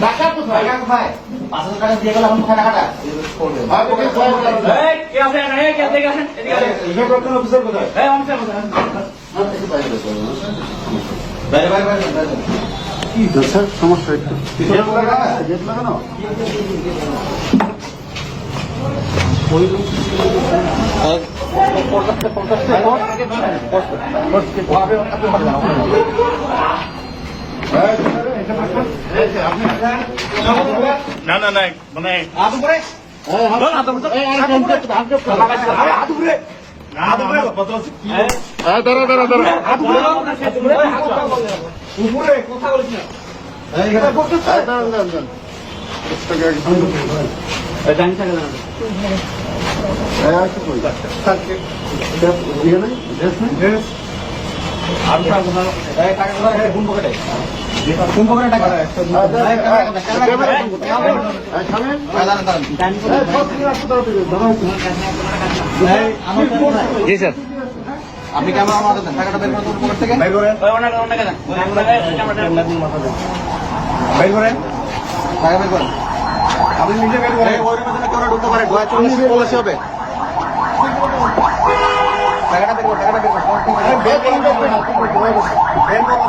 টাকা কোথায় টাকা কোথায় পাঁচ হাজার টাকা দিয়ে গেলে এখন কোথায় টাকাটা অফিসার কোথায় কি স্যার সমস্যা একটু লাগানো? গেট না না না মানে দাঁড়া, দাঁড়া, দাঁড়া। উপরে কথা বলিস না আর কি কোন পকেটে টাকা। জি স্যার। আপনি ক্যামেরা আমাদের টাকাটা বের করে দেন পকেট থেকে? বের করেন। বের টাকা বের আপনি নিজে বের করেন। ওই রুমে যেন কেউ ঢুকতে পারে গোয়া চল্লিশ পলাশি হবে। টাকাটা বের করেন টাকাটা বের করেন বের করুন, বের করুন,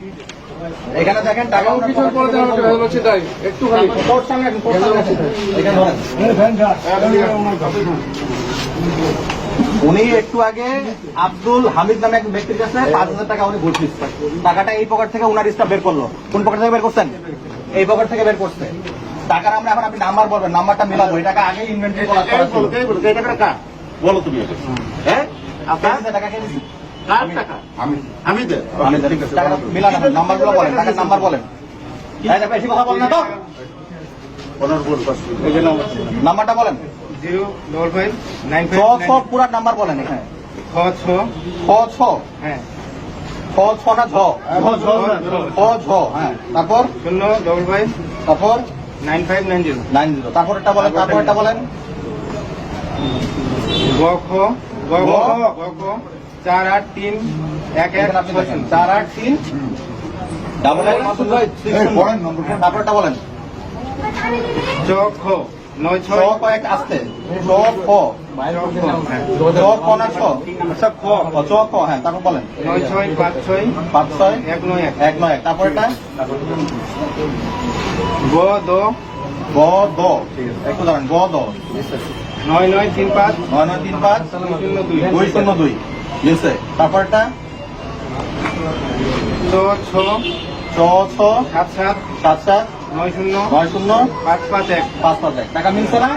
এখানে দেখেন টাকা কিছু করে হবে ভালো হচ্ছে তাই। একটু খালি। কোর্ট সামনে কোর্ট সামনে এখানে ধরেন। উনি একটু আগে আব্দুল হামিদ নামে এক ব্যক্তির কাছে পাঁচ হাজার টাকা উনি ঘুষ দিচ্ছে টাকাটা এই পকেট থেকে উনার স্টাফ বের করল। কোন পকেট থেকে বের করছেন? এই পকেট থেকে বের করছে। টাকার আমরা এখন আপনি নাম্বার বলবেন নাম্বারটা মিলাবো। এই টাকা আগে ইনভেন্টরি বলো তুমি হ্যাঁ? আপনার টাকা কে? কার টাকা? আমি আমি দে। আমি জানি, টাকাটা মিলানো নাম্বারগুলো বলেন টাকার নাম্বার বলেন। এই বেশি কথা বলেন না তো। ওনার বল পাস এই যে নাম্বার নাম্বারটা বলেন। জিরো ডবল ফাইভ নাইন ছ ছ পুরা নাম্বার বলেন এখানে। ছ ছ। ছ ছ। হ্যাঁ। ছ ছ না ঝ। ছ ঝ হ্যাঁ। তারপর? শূন্য ডবল ফাইভ। তারপর? Nine five nine zero. Nine zero. তারপর একটা বলেন তারপর একটা বলেন। গ খ গ খ গ খ চার আট তিন এক এক। চার আট তিন। ডাবল এইট বলেন তারপরটা বলেন। চ খ নয় ছ ছয় কয়েক আসতে। ছ খ। ছ না ছ? খ। ও, ছ হ্যাঁ তারপর বলেন। নয় ছয় পাঁচ ছয়। পাঁচ ছয়। এক নয় এক। এক নয় এক। তারপরটা? গ দ। গ দ। একটু দাঁড়ান। গ দ। নয় নয় তিন পাঁচ। নয় নয় তিন পাঁচ। শূন্য দুই। দুই শূন্য দুই। লিখছে তারপরটা ছ ছ। ছ ছ। সাত সাত। সাত সাত। নয় শূন্য। নয় শূন্য। পাঁচ পাঁচ এক। পাঁচ পাঁচ এক। টাকা মিলছে না?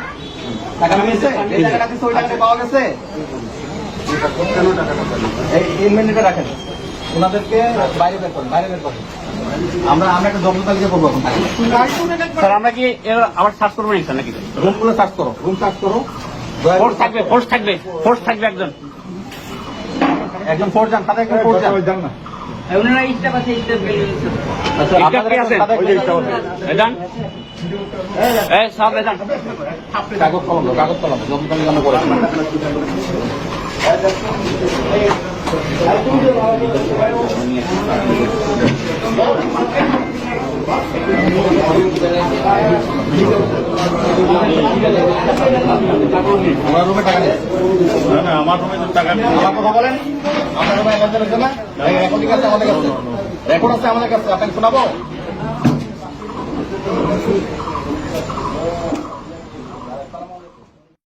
টাকা মিলছে? এই টাকাটা দিচ্ছে ওই টাকাটা পাওয়া গেছে? কেন টাকাটা পেলেন? এই ইনভেন্টরিটা রাখেন। ওনাদেরকে বাইরে বের করেন বাইরে বের করেন। আমরা আমরা একটা জব্দ তালিকা করব এখন স্যার আমরা কি আবার সার্চ করব নাকি স্যার নাকি? রুমগুলো সার্চ করো। রুম সার্চ করো। ফোর্স থাকবে ফোর্স থাকবে ফোর্স থাকবে একজন। একজন ফোর যান সাথে একজন ফোর যান ওনারা স্টাফ আছে স্টাফ কে আছে। এদান এই সব এদান কাগজ কলম কাগজ কলম জব্দ তালিকা আমরা করে। আমার রুমে টাকা নেই। না না আমার রুমে তো টাকা নেই। আমার কথা বলেন। আপনার রুমে না রেকর্ডিং আছে? আমাদের কাছে? রেকর্ড আছে আমাদের কাছে। আপনাকে শোনাবো?